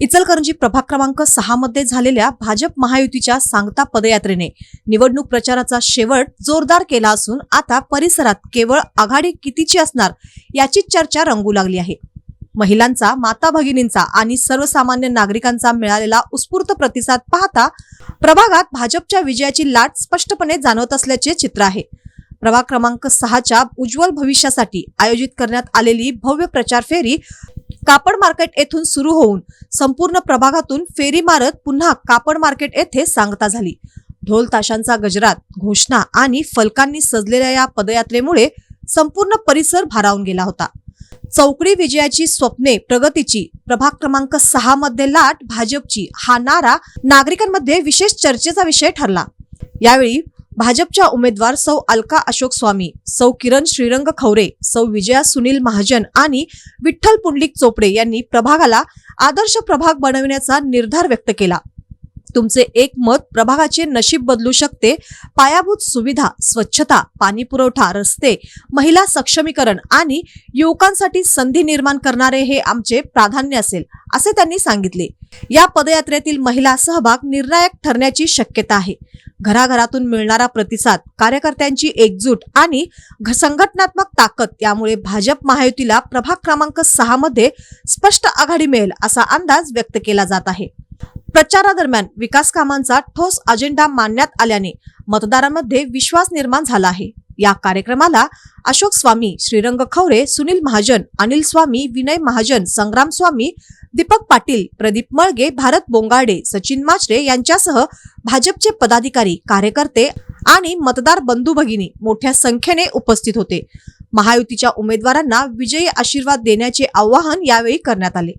इचलकरंजी प्रभाग क्रमांक सहा मध्ये झालेल्या भाजप महायुतीच्या सांगता पदयात्रेने निवडणूक प्रचाराचा शेवट जोरदार केला असून आता परिसरात केवळ आघाडी कितीची असणार याची चर्चा रंगू लागली आहे. महिलांचा माता भगिनींचा आणि सर्वसामान्य नागरिकांचा मिळालेला उत्स्फूर्त प्रतिसाद पाहता प्रभागात भाजपच्या विजयाची लाट स्पष्टपणे जाणवत असल्याचे चित्र आहे. प्रभाग क्रमांक सहाच्या उज्ज्वल भविष्यासाठी आयोजित करण्यात आलेली भव्य प्रचार फेरी कापड मार्केट येथून सुरू होऊन संपूर्ण प्रभागातून फेरी मारत पुन्हा कापड मार्केट येथे सांगता झाली. ढोल ताशांचा गजरात घोषणा आणि फलकांनी सजलेल्या या पदयात्रेमुळे संपूर्ण परिसर भारावून गेला होता. चौकडी विजयाची स्वप्ने प्रगतीची प्रभाग क्रमांक सहा मध्ये लाट भाजपची हा नारा नागरिकांमध्ये विशेष चर्चेचा विषय ठरला. यावेळी भाजपच्या उमेदवार सौ अलका अशोक स्वामी सौ किरण श्रीरंग खवरे सौ विजया सुनील महाजन आणि विठ्ठल पुंडलिक चोपडे यांनी प्रभागाला आदर्श प्रभाग बनविण्याचा निर्धार व्यक्त केला. तुमचे एक मत प्रभागाचे नशीब बदलू शकते. पायाभूत सुविधा स्वच्छता पाणी पुरवठा रस्ते महिला सक्षमीकरण आणि युवकांसाठी संधी निर्माण करणारे हे आमचे प्राधान्य असेल असे त्यांनी सांगितले. या पदयात्रेतील महिला सहभाग निर्णायक ठरण्याची शक्यता आहे. घराघरातून मिळणारा प्रतिसाद कार्यकर्त्यांची एकजूट आणि घ- संघटनात्मक ताकद यामुळे भाजप महायुतीला प्रभाग क्रमांक सहा मध्ये स्पष्ट आघाडी मिळेल असा अंदाज व्यक्त केला जात आहे. प्रचारादरम्यान विकास कामांचा ठोस अजेंडा मांडण्यात आल्याने मतदारांमध्ये विश्वास निर्माण झाला आहे. या कार्यक्रमाला अशोक स्वामी श्रीरंग खवरे सुनील महाजन अनिल स्वामी विनय महाजन संग्राम स्वामी दीपक पाटील प्रदीप मळगे भारत बोंगाडे सचिन माचरे यांच्यासह भाजपचे पदाधिकारी कार्यकर्ते आणि मतदार बंधू भगिनी मोठ्या संख्येने उपस्थित होते. महायुतीच्या उमेदवारांना विजयी आशीर्वाद देण्याचे आवाहन यावेळी करण्यात आले.